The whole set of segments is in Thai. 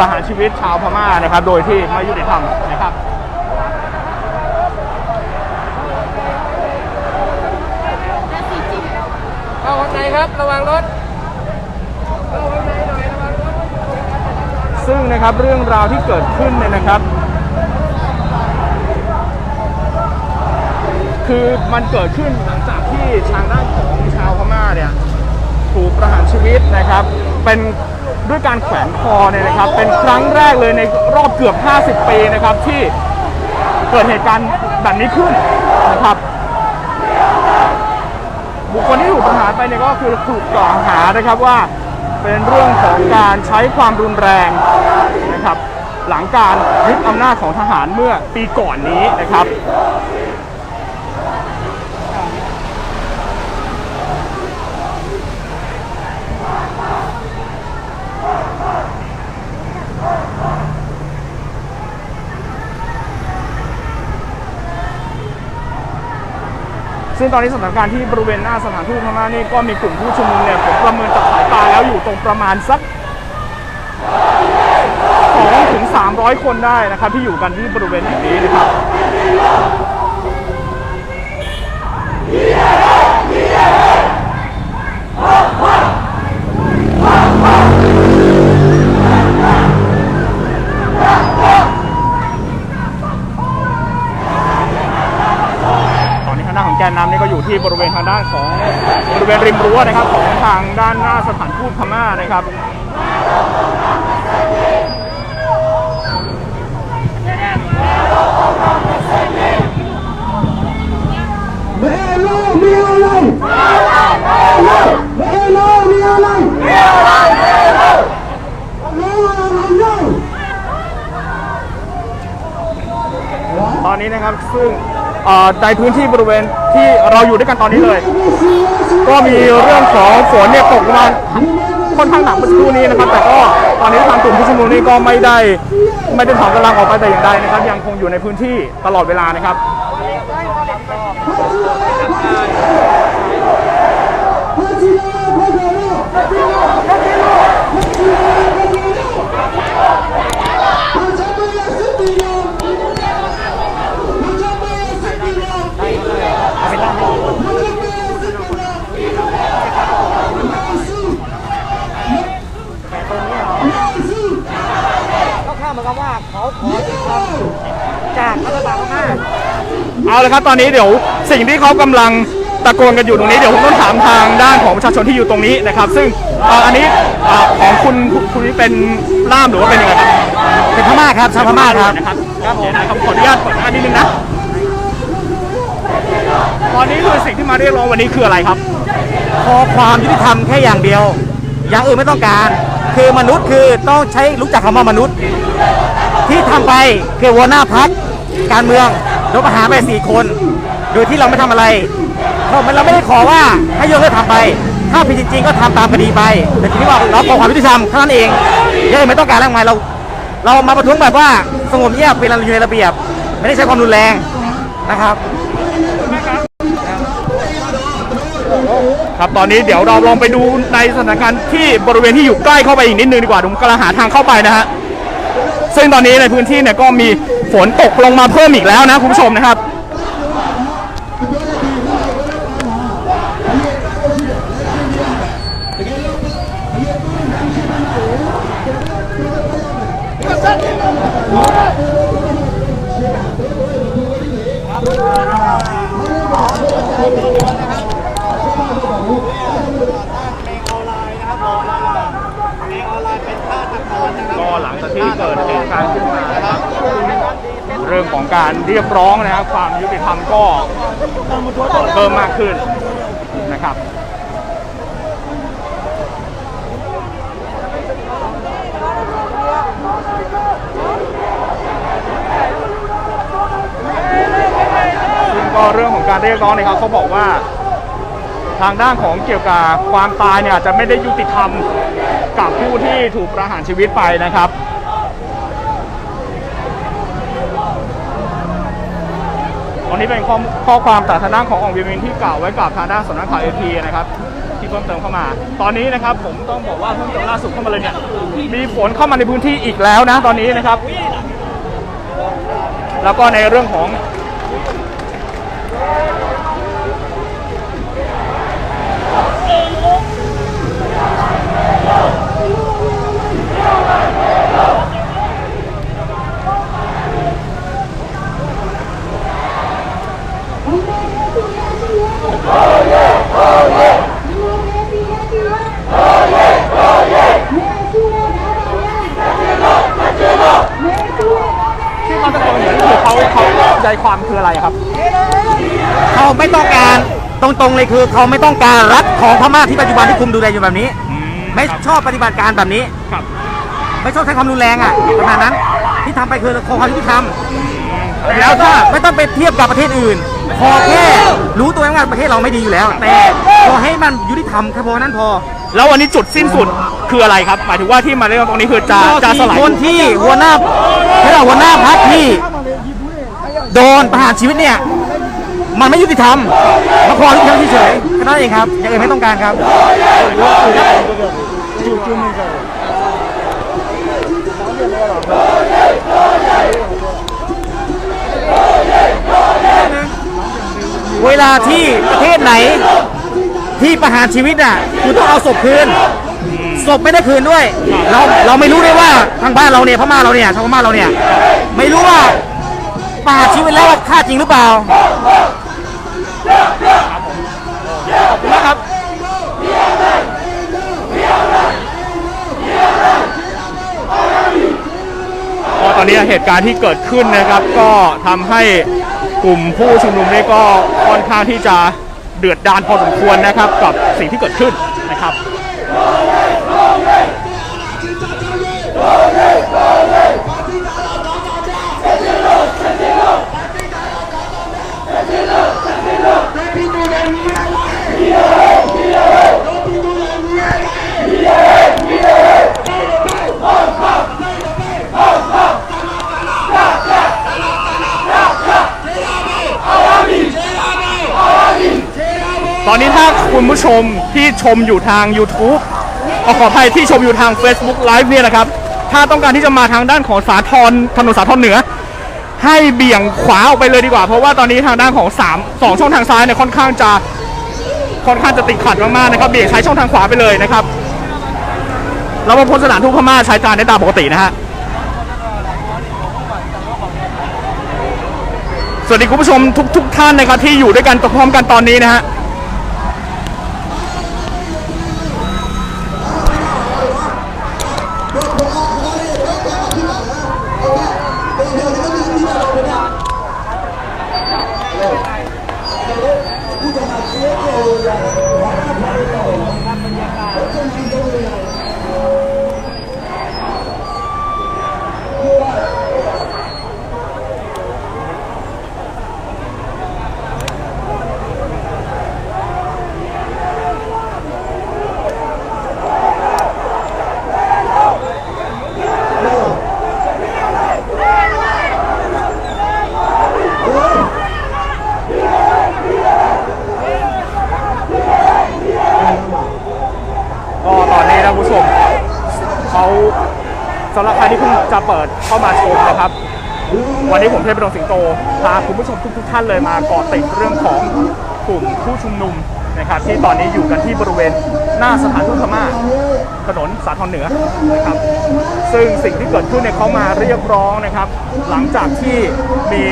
ประหารชีวิตชาวพม่านะครับ โดยที่ไม่ยุติธรรมนะครับเข้าข้างในครับระวังรถเข้าข้างในหน่อยระวังรถซึ่งนะครับเรื่องราวที่เกิดขึ้นเนี่ยนะครับ คือมันเกิดขึ้นหลังจากที่ทางด้านของชาวพม่าเนี่ยถูกประหารชีวิตนะครับ เป็น ด้วยการแขวนคอเนี่ยนะครับ เป็นครั้งแรกเลยในรอบเกือบ 50 ปีนะครับที่เกิดเหตุการณ์แบบนี้ขึ้นนะครับ บุคคลที่ถูกประหารไปเนี่ยก็คือถูกกล่าวหานะครับว่าเป็นเรื่องของการใช้ความรุนแรงนะครับ หลังการยึดอำนาจของทหารเมื่อปีก่อนนี้นะครับ ซึ่งตอนนี้สถานการณ์ที่บริเวณหน้าสถานทูตพม่านี่ก็มีกลุ่มผู้ชุมนุมเนี่ยผมประเมินจากสายตาแล้วอยู่ตรงประมาณสัก2ถึง 300 คนได้นะครับที่อยู่กันที่บริเวณแห่งนี้นะครับ แกนนำนี่ก็อยู่ที่บริเวณทางด้านของบริเวณริมรั้วนะครับของทางด้านหน้าสถานทูตพม่านะครับเมโลมีอะไรเมโลมีอะไรเมโลมีอะไรตอนนี้นะครับซึ่ง ในพื้นที่บริเวณที่เราอยู่ด้วยกันตอนนี้เลย ก็มีเรื่องของฝนเนี่ยตกมาค่อนข้างหนักเมื่อสักครู่นี้นะครับ แต่ก็ตอนนี้ทางกลุ่มผู้ชุมนุมนี่ก็ไม่ได้ไม่ได้ถอนกำลังออกไปแต่อย่างใดนะครับ ยังคงอยู่ในพื้นที่ตลอดเวลานะครับ เขาข้ามมาคำว่าเขาขอติดตาม จากรัฐบาลพม่าเอาเลยครับตอนนี้เดี๋ยวสิ่งที่เขากำลังตะโกนกันอยู่ตรงนี้เดี๋ยวผมต้องถามทางด้านของประชาชนที่อยู่ตรงนี้นะครับ ซึ่งเอ่ออันนี้เอ่อของคุณคุณคุณนี่เป็นล่ามหรือว่าเป็นยังไงครับเป็นพม่าครับชาวพม่าครับนะครับครับผมนะครับขออนุญาตเปิดหน้านิดนึงนะตอนนี้คือสิ่งที่มาเรียกร้องวันนี้คืออะไรครับ ขอความยุติธรรมแค่อย่างเดียว อย่างอื่นไม่ต้องการ คือมนุษย์คือต้องใช้รู้จักคำว่ามนุษย์ ที่ทำไปคือหัวหน้าพักการเมืองโดนประหารไปสี่คน โดยที่เราไม่ทำอะไรเราเราไม่ได้ขอว่าให้ยกเลิกทำไป ถ้าผิดจริง ๆ ก็ทำตามคดีไป แต่ทีนี้ว่าเราขอความยุติธรรมเท่านั้นเองย่างไม่ต้องการแล้วไงเรา เรามาประท้วงแบบว่าสงบเงียบเป็นอยู่ในระเบียบ ไม่ได้ใช้ความรุนแรงนะครับครับตอนนี้เดี๋ยวเราลองไปดูในสถานการณ์ที่บริเวณที่อยู่ใกล้เข้าไปอีกนิดนึงดีกว่าผมกำลังหาทางเข้าไปนะฮะ ซึ่งตอนนี้ในพื้นที่เนี่ยก็มีฝนตกลงมาเพิ่มอีกแล้วนะคุณผู้ชมนะครับ ก็หลังจากที่เกิดเหตุการณ์ขึ้นมานะครับ เรื่องของการเรียกร้องนะครับ ความยุติธรรมก็เพิ่มมากขึ้นนะครับซึ่งก็เรื่องของการเรียกร้องเนี่ยครับเขาบอกว่า ทางด้านของเกี่ยวกับความตายเนี่ยจะไม่ได้ยุติธรรม กับผู้ที่ถูกประหารชีวิตไปนะครับวันนี้เป็นข้อข้อความจากทางด้านขององค์วิมินที่กล่าวไว้กับทางด้านสำนักข่าวเอพีนะครับที่เพิ่มเติมเข้ามา ตอนนี้นะครับผมต้องบอกว่าเพิ่มเติมล่าสุดเข้ามาเลยเนี่ยมีฝนเข้ามาในพื้นที่อีกแล้วนะตอนนี้นะครับ แล้วก็ในเรื่องของ ที่เขาตะโกนเหมือนคือเขาเขาใจความคืออะไรครับ เขาไม่ต้องการตรงๆเลยคือเขาไม่ต้องการรัฐของพม่าที่ปัจจุบันที่คุมดูแลอยู่แบบนี้ ไม่ชอบปฏิบัติการแบบนี้ ครับ ไม่ชอบใช้ความรุนแรงอะประมาณนั้น ที่ทำไปคือขอความยุติธรรมแล้แล้ววถ้าถ้าไม่ต้องไปเทียบกับประเทศอื่น พอแค่รู้ตัวเองว่าประเทศเราไม่ดีอยู่แล้ว แต่พอให้มันยุติธรรมแค่พอนั้นพอแล้ววันนี้จุดสิ้นสุดคืออะไรครับ หมายถึงว่าที่มาเรื่องตรงนี้คือจะจะสลายคนที่หัวหน้าให้เราหัวหน้าพักที่ โดนประหารชีวิตเนี่ย มันไม่ยุติธรรมมาขอยุติธรรมเฉยๆก็ได้เองครับอย่างอื่นไม่ต้องการครับ เวลาที่ประเทศไหน ที่ประหารชีวิตอะคุณต้องเอาศพคืนศพไม่ได้คืนด้วย เราเราไม่รู้เลยว่าทางบ้านเราเนี่ยพม่าเราเนี่ยชาวพม่าเราเนี่ย ไม่รู้ว่า ประหารชีวิตแล้วฆ่าจริงหรือเปล่านะครับก็ตอนนี้เหตุการณ์ที่เกิดขึ้นนะครับ ก็ทำให้กลุ่มผู้ชุมนุมนี่ก็ค่อนข้างที่จะเดือดดานพอสมควรนะครับ กับสิ่งที่เกิดขึ้นนะครับ ตอนนี้ถ้าคุณผู้ชมที่ชมอยู่ทาง YouTube ขอขออภัยที่ชมอยู่ทาง Facebook Live เนี่ยนะครับ ถ้าต้องการที่จะมาทางด้านของสาทรถนนสาทรเหนือ ให้เบี่ยงขวาออกไปเลยดีกว่า เพราะว่าตอนนี้ทางด้านของ3 2ช่องทางซ้ายเนี่ยค่อนข้างจะ ค่อนข้างจะติดขัดมากๆนะครับเบี่ยงใช้ช่องทางขวาไปเลยนะครับเรามาพ้นสนามทูตพม่าใช้การได้ตามปกตินะฮะสวัสดีคุณผู้ชมทุกทุก ๆ ท่านนะครับที่อยู่ด้วยกันพร้อมกันตอนนี้นะฮะ ก็ตอนนี้นะคุณผู้ชมเขาสำหรับใครที่เพิ่งจะเปิดเข้ามาชมนะครับ วันนี้ผมเทพดงสิงโตพาคุณผู้ชมทุกๆท่านเลยมาเกาะติดเรื่องของกลุ่มผู้ชุมนุมนะครับที่ตอนนี้อยู่กันที่บริเวณหน้าสถานทูตพม่าถนนสาทรเหนือนะครับซึ่งสิ่งที่เกิดขึ้นเนี่ยเขามาเรียกร้องนะครับ หลังจากที่มี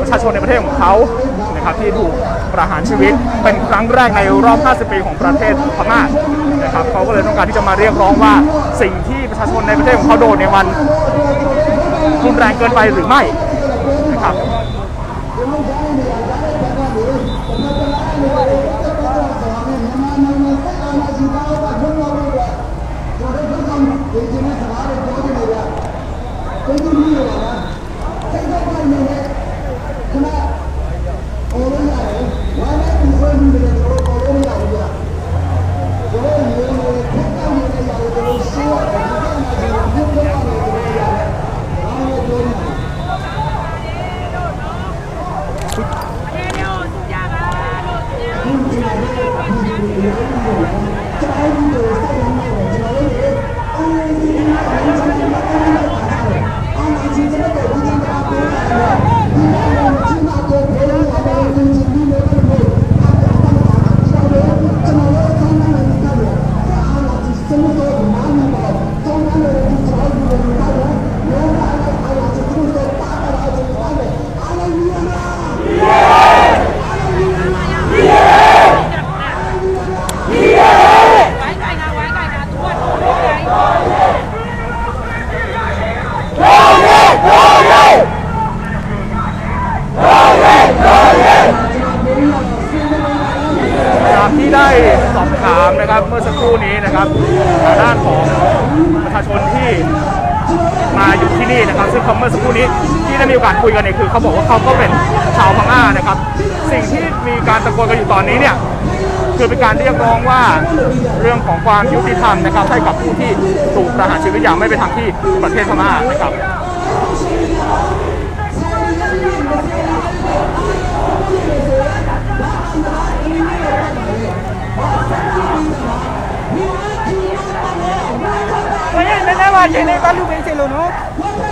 ประชาชนในประเทศของเขานะครับที่ถูกประหารชีวิตเป็นครั้งแรกในรอบ 50 ปีของประเทศพม่านะครับเขาก็เลยต้องการที่จะมาเรียกร้องว่าสิ่งที่ประชาชนในประเทศของเขาโดนในยมัน รุนแรงเกินไปหรือไม่นะครับ เมาอยู่ที่นี่นะครับ ซึ่งเมื่ อสักครู่นี้ที่ได้มีโอกาสคุยกันเนี่ยคือเขาบอกว่าเขาก็เป็นชาวพม่านะครับ สิ่งที่มีการตะโกนกันอยู่ตอนนี้เนี่ยคือเป็นการเรียกร้องว่าเรื่องของความยุติธรรมนะครับ ให้กับผู้ที่ถูกประหารชีวิตอย่างไม่เป็นธรรมที่ประเทศพม่านะครับ Oye, no la vaya, no va a lubricelo, ¿no? Oye,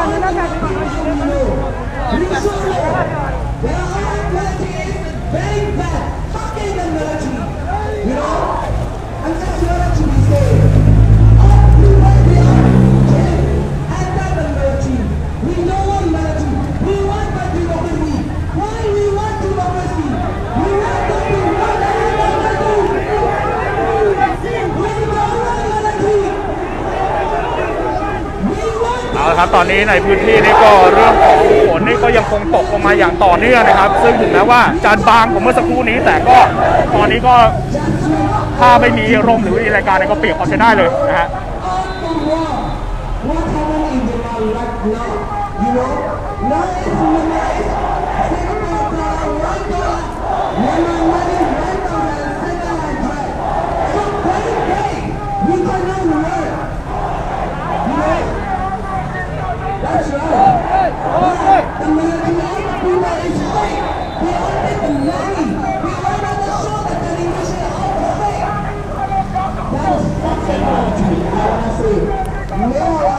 Bana ne kadar? Want เอาละครับ ตอนนี้ในพื้นที่นี่ก็เรื่องของฝนนี่ก็ยังคงตกลงมาอย่างต่อเนื่องนะครับ ซึ่งถึงแม้ว่าจะบางของเมื่อสักครู่นี้ แต่ก็ตอนนี้ก็ถ้าไม่มีลมหรือมีรายการก็เปียกพอใช้ได้เลยนะฮะ What happened in Japan right now? You know, now it's The man behind Cuba is fake. We are with the money. We learned on the show that the English are all fake. That is fucking attitude, honestly. No